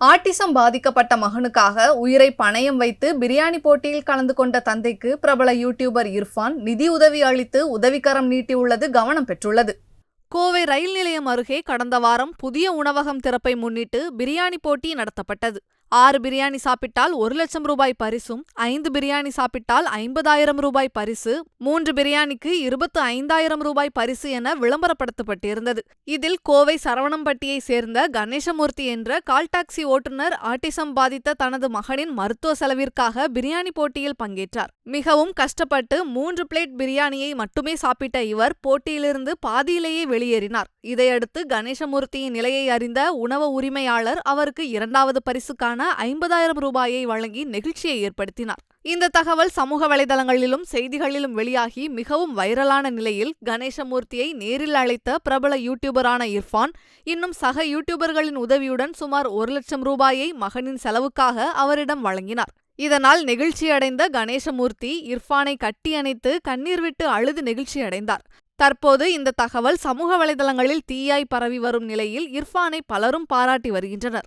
Autism பாதிக்கப்பட்ட மகனுக்காக உயிரை பணயம் வைத்து பிரியாணி போட்டியில் கலந்து கொண்ட தந்தைக்கு பிரபல யூடியூபர் இர்ஃபான் நிதி உதவி அளித்து உதவிக்கரம் நீட்டியுள்ளது கவனம் பெற்றுள்ளது. கோவை ரயில் நிலையம் அருகே கடந்த வாரம் புதிய உணவகம் திறப்பை முன்னிட்டு பிரியாணி போட்டி நடத்தப்பட்டது. ஆறு பிரியாணி சாப்பிட்டால் ஒரு லட்சம் ரூபாய் பரிசும் ஐந்து பிரியாணி சாப்பிட்டால் ஐம்பதாயிரம் ரூபாய் பரிசு மூன்று பிரியாணிக்கு இருபத்து ஐந்தாயிரம் ரூபாய் பரிசு என விளம்பரப்படுத்தப்பட்டிருந்தது. இதில் கோவை சரவணம்பட்டியை சேர்ந்த கணேசமூர்த்தி என்ற கால் டாக்ஸி ஓட்டுநர் ஆட்டிசம் பாதித்த தனது மகனின் மருத்துவ செலவிற்காக பிரியாணி போட்டியில் பங்கேற்றார். மிகவும் கஷ்டப்பட்டு மூன்று பிளேட் பிரியாணியை மட்டுமே சாப்பிட்ட இவர் போட்டியிலிருந்து பாதியிலேயே வெளியேறினார். இதையடுத்து கணேசமூர்த்தியின் நிலையை அறிந்த உணவு உரிமையாளர் அவருக்கு இரண்டாவது பரிசுக்கான ஐம்பதாயிரம் ரூபாயை வழங்கி நெகிழ்ச்சியை ஏற்படுத்தினார். இந்த தகவல் சமூக வலைதளங்களிலும் செய்திகளிலும் வெளியாகி மிகவும் வைரலான நிலையில் கணேசமூர்த்தியை நேரில் அழைத்த பிரபல யூடியூபரான இர்ஃபான் இன்னும் சக யூடியூபர்களின் உதவியுடன் சுமார் ஒரு லட்சம் ரூபாயை மகனின் செலவுக்காக அவரிடம் வழங்கினார். இதனால் நெகிழ்ச்சியடைந்த கணேசமூர்த்தி இர்ஃபானை கட்டி அணைத்து கண்ணீர் விட்டு அழுது நெகிழ்ச்சியடைந்தார். தற்போது இந்த தகவல் சமூக வலைதளங்களில் தீயாய் பரவி வரும் நிலையில் இர்ஃபானை பலரும் பாராட்டி வருகின்றனர்.